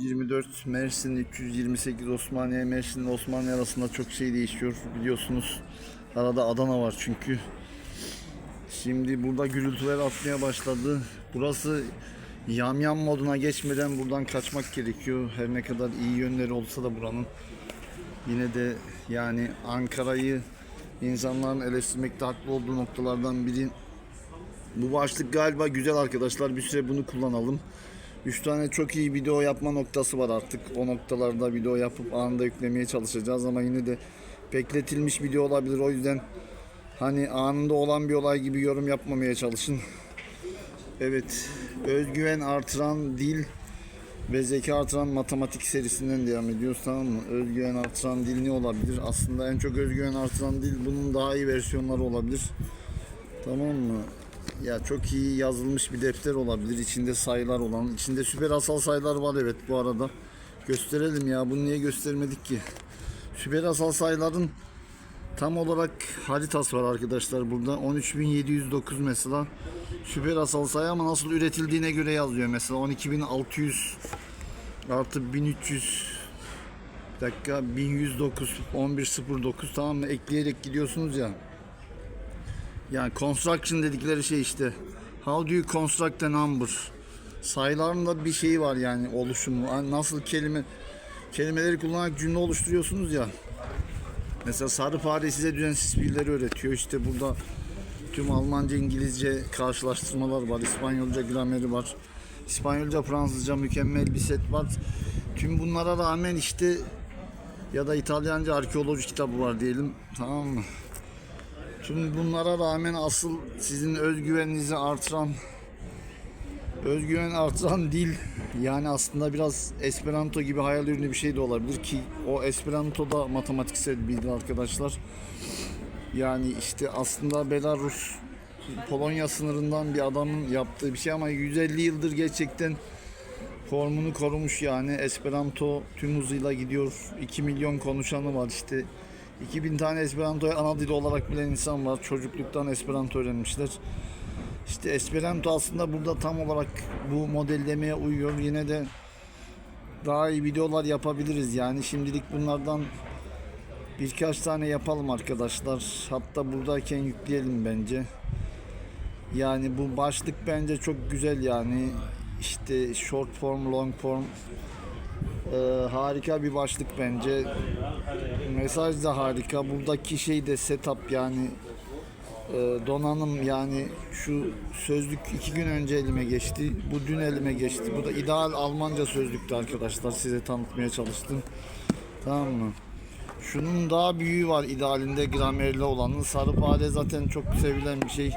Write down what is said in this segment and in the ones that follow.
24 Mersin 328 Osmaniye Mersin Osmaniye arasında çok şey değişiyor biliyorsunuz. Arada Adana var çünkü. Şimdi burada gürültüler atmaya başladı. Burası yamyam moduna geçmeden buradan kaçmak gerekiyor. Her ne kadar iyi yönleri olsa da buranın. Yine de yani Ankara'yı insanların eleştirmekte haklı olduğu noktalardan biri. Bu başlık galiba güzel arkadaşlar. Bir süre bunu kullanalım. 3 tane çok iyi video yapma noktası var artık. O noktalarda video yapıp anında yüklemeye çalışacağız ama yine de bekletilmiş video olabilir. O yüzden hani anında olan bir olay gibi yorum yapmamaya çalışın. Evet, özgüven artıran dil ve zeka artıran matematik serisinden devam ediyoruz tamam mı? Özgüven artıran dil ne olabilir? Aslında en çok özgüven artıran dil bunun daha iyi versiyonları olabilir. Tamam mı? Ya çok iyi yazılmış bir defter olabilir. İçinde sayılar olan. içinde süper asal sayılar var evet bu arada. Gösterelim ya. Bunu niye göstermedik ki? Süper asal sayıların tam olarak haritası var arkadaşlar burada. 13709 mesela. Süper asal sayı ama nasıl üretildiğine göre yazıyor mesela. 12600 artı 1300 bir dakika 1109 1109 tamam mı? Ekleyerek gidiyorsunuz ya. Yani construction dedikleri şey işte. How do you construct a number? Sayıların da bir şeyi var yani oluşumu. Hani nasıl kelime kelimeleri kullanarak cümle oluşturuyorsunuz ya. Mesela sarı fare size düzensiz fiilleri öğretiyor. İşte burada tüm Almanca, İngilizce karşılaştırmalar var. İspanyolca grameri var. İspanyolca, Fransızca mükemmel bir set var. Tüm bunlara rağmen işte ya da İtalyanca arkeoloji kitabı var diyelim. Tamam mı? Tüm bunlara rağmen asıl sizin özgüveninizi artıran özgüven artıran dil yani aslında biraz Esperanto gibi hayal ürünü bir şey de olabilir ki o Esperanto da matematiksel bir arkadaşlar. Yani işte aslında Belarus Polonya sınırından bir adamın yaptığı bir şey ama 150 yıldır gerçekten formunu korumuş yani Esperanto tüm hızıyla gidiyor. 2 milyon konuşanı var işte. 2000 tane Esperanto'yu ana dili olarak bilen insan var. Çocukluktan Esperanto öğrenmişler. İşte Esperanto aslında burada tam olarak bu modellemeye uyuyor. Yine de daha iyi videolar yapabiliriz yani. Şimdilik bunlardan birkaç tane yapalım arkadaşlar. Hatta buradayken yükleyelim bence. Yani bu başlık bence çok güzel yani. İşte short form, long form ee, harika bir başlık bence. Mesaj da harika. Buradaki şey de setup yani e, donanım yani şu sözlük iki gün önce elime geçti. Bu dün elime geçti. Bu da ideal Almanca sözlüktü arkadaşlar. Size tanıtmaya çalıştım. Tamam mı? Şunun daha büyüğü var idealinde gramerli olanın. Sarı fare zaten çok sevilen bir şey.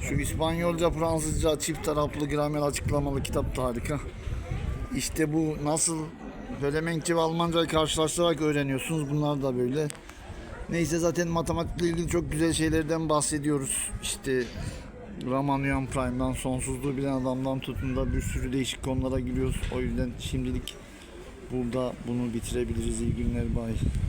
Şu İspanyolca, Fransızca çift taraflı gramer açıklamalı kitap da harika. İşte bu nasıl Felemenki ve Almancayı karşılaştırarak öğreniyorsunuz. Bunlar da böyle. Neyse zaten matematikle ilgili çok güzel şeylerden bahsediyoruz. İşte Ramanujan Prime'dan sonsuzluğu bilen adamdan tutun da bir sürü değişik konulara giriyoruz. O yüzden şimdilik burada bunu bitirebiliriz. İyi günler. Bye.